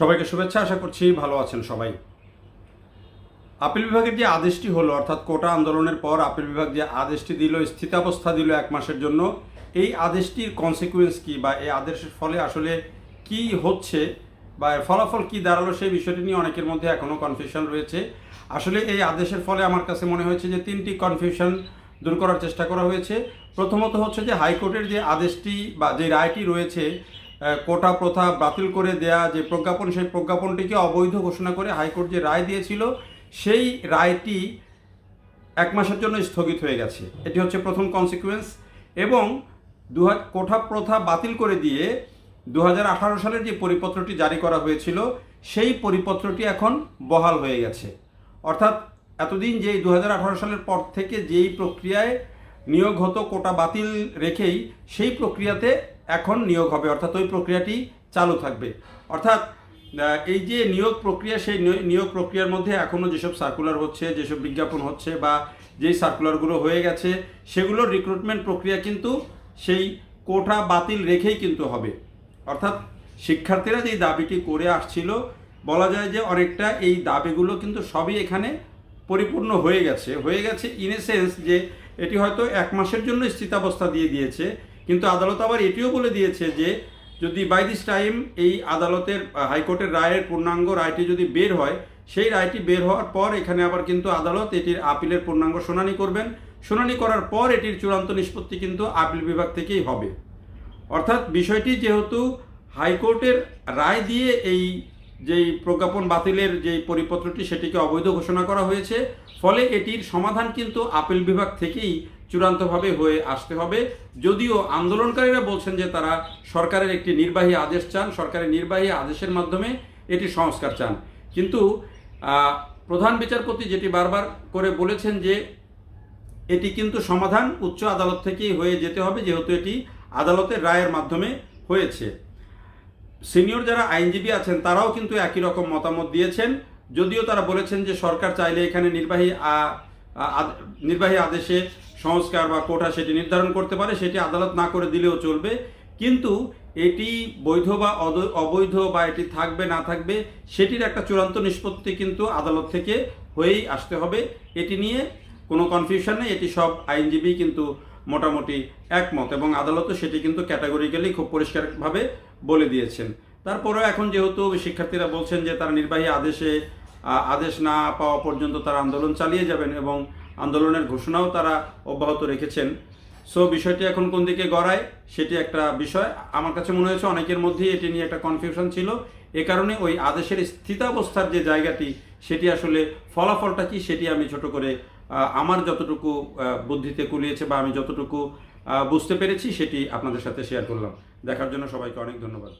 সবাইকে শুভেচ্ছা, আশা করছি ভালো আছেন সবাই। আপিল বিভাগের যে আদেশটি হলো, অর্থাৎ কোটা আন্দোলনের পর আপিল বিভাগ যে আদেশটি দিল, স্থিতাবস্থা দিল এক মাসের জন্য, এই আদেশটির কনসিকুয়েন্স কি বা এই আদেশের ফলে আসলে কি হচ্ছে বা এর ফলাফল কি দাঁড়াল সেই বিষয়টি নিয়ে অনেকের মধ্যে এখনও কনফিউশন রয়েছে। আসলে এই আদেশের ফলে আমার কাছে মনে হয়েছে যে তিনটি কনফিউশন দূর করার চেষ্টা করা হয়েছে। প্রথমত হচ্ছে যে হাইকোর্টের যে আদেশটি বা যে রায়টি রয়েছে কোটা প্রথা বাতিল করে দেয়া যে প্রজ্ঞাপন, সেই প্রজ্ঞাপনটিকে অবৈধ ঘোষণা করে হাইকোর্ট যে রায় দিয়েছিল, সেই রায়টি এক মাসের জন্য স্থগিত হয়ে গেছে। এটি হচ্ছে প্রথম কনসিকুয়েন্স এবং দু কোঠা প্রথা বাতিল করে দিয়ে দু হাজার আঠারো সালের যে পরিপত্রটি জারি করা হয়েছিল, সেই পরিপত্রটি এখন বহাল হয়ে গেছে। অর্থাৎ এতদিন যেই দু সালের পর থেকে যেই প্রক্রিয়ায় নিয়োগ হতো কোটা বাতিল রেখেই সেই প্রক্রিয়াতে এখন নিয়োগ হবে, অর্থাৎ ওই প্রক্রিয়াটি চালু থাকবে। অর্থাৎ এই যে নিয়োগ প্রক্রিয়া, সেই নিয়োগ প্রক্রিয়ার মধ্যে এখনও যেসব সার্কুলার হচ্ছে, যেসব বিজ্ঞাপন হচ্ছে বা যেই সার্কুলারগুলো হয়ে গেছে, সেগুলোর রিক্রুটমেন্ট প্রক্রিয়া কিন্তু সেই কোটা বাতিল রেখেই কিন্তু হবে। অর্থাৎ, শিক্ষার্থীরা যেই দাবিটি করে আসছিল, বলা যায় যে অনেকটা এই দাবিগুলো কিন্তু সবই এখানে পরিপূর্ণ হয়ে গেছে। হয়ে গেছে ইন এ সেন্স যে এটি হয়তো এক মাসের জন্য স্থিতাবস্থা দিয়ে দিয়েছে কিন্তু আদালত আবার এটিও বলে দিয়েছে যে যদি বাই দিস টাইম এই আদালতের হাইকোর্টের রায়ের পূর্ণাঙ্গ রায়টি যদি বের হয়, সেই রায়টি বের হওয়ার পর এখানে আবার কিন্তু আদালত এটির আপিলের পূর্ণাঙ্গ শুনানি করবেন। শুনানি করার পর এটির চূড়ান্ত নিষ্পত্তি কিন্তু আপিল বিভাগ থেকেই হবে। অর্থাৎ বিষয়টি যেহেতু হাইকোর্টের রায় দিয়ে এই যেই প্রজ্ঞাপন বাতিলের যেই পরিপত্রটি সেটিকে অবৈধ ঘোষণা করা হয়েছে, ফলে এটির সমাধান কিন্তু আপিল বিভাগ থেকেই চূড়ান্তভাবে হয়ে আসতে হবে। যদিও আন্দোলনকারীরা বলছেন যে তারা সরকারের একটি নির্বাহী আদেশ চান, সরকারের নির্বাহী আদেশের মাধ্যমে এটি সংস্কার চান। কিন্তু প্রধান বিচারপতি যেটি বারবার করে বলেছেন যে এটি কিন্তু সমাধান উচ্চ আদালত থেকেই হয়ে যেতে হবে, যেহেতু এটি আদালতের রায়ের মাধ্যমে হয়েছে। সিনিয়র যারা আইনজীবী আছেন, তারাও কিন্তু একই রকম মতামত দিয়েছেন। যদিও তারা বলেছেন যে সরকার চাইলে এখানে নির্বাহী নির্বাহী আদেশে সংস্কার বা কোটা সেটি নির্ধারণ করতে পারে, সেটি আদালত না করে দিলেও চলবে। কিন্তু এটি বৈধ বা অবৈধ বা এটি থাকবে, না থাকবে, সেটির একটা চূড়ান্ত নিষ্পত্তি কিন্তু আদালত থেকে হয়েই আসতে হবে। এটি নিয়ে কোনো কনফিউশন নেই, এটি সব আইনজীবী কিন্তু মোটামুটি একমত এবং আদালতও সেটি কিন্তু ক্যাটাগরিক্যালি খুব পরিষ্কারভাবে বলে দিয়েছেন। তারপরেও এখন যেহেতু শিক্ষার্থীরা বলছেন যে তারা নির্বাহী আদেশে আদেশ না পাওয়া পর্যন্ত তারা আন্দোলন চালিয়ে যাবেন এবং আন্দোলনের ঘোষণাও তারা অব্যাহত রেখেছেন। সো বিষয়টি এখন কোন দিকে গড়ায়, সেটি একটা বিষয়। আমার কাছে মনে হয়েছে অনেকের মধ্যেই এটি নিয়ে একটা কনফিউশন ছিল। এ কারণে ওই আদেশের স্থিতাবস্থার যে জায়গাটি, সেটি আসলে ফলাফলটা কি, সেটি আমি ছোট করে আমার যতটুকু বুদ্ধিতে কুলিয়েছে বা আমি যতটুকু বুঝতে পেরেছি, সেটি আপনাদের সাথে শেয়ার করলাম। দেখার জন্য সবাইকে অনেক ধন্যবাদ।